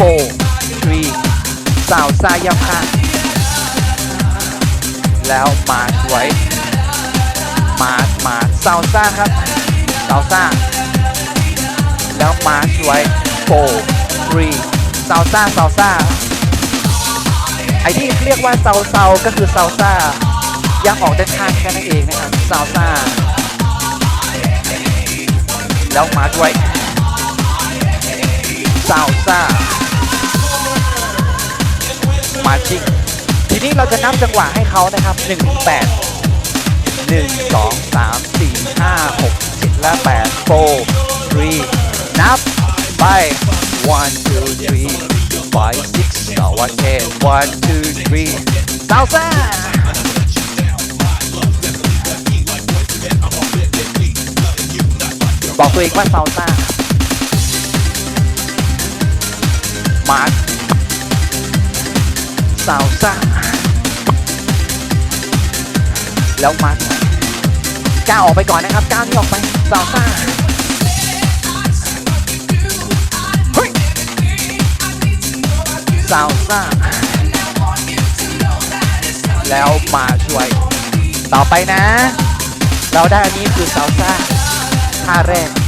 four three สาวซ่าย่ำข้าแล้วมาช่วย มามาซาวซ่าครับซาวซ่า แล้วมาช่วย four three ซาวซ่าซาวซ่า ไอที่เรียกว่าเซาเซาก็คือซาวซ่าย่ำออกด้านข้างแค่นั้นเองนะครับซาวซ่า แล้วมาด้วยซาวซ่า มาชิงทีนี้เราจะนับจังหวะให้เขานะครับ1 8 1 2 3 4 5 6 7และ8 4 3 นับไป1 2 3 5 6 7 1 2 3ซาวซ่าบอกตัวเองว่าซาวซ่ามาซาวซ่าแล้วมาก้าออกไปก่อนนะครับก้าวนี้ออกไปซาวซ่าเฮ้ยซาวซ่าแล้วมาช่วย ต่อไปนะ เราได้อันนี้คือซาวซ่าท่าแรก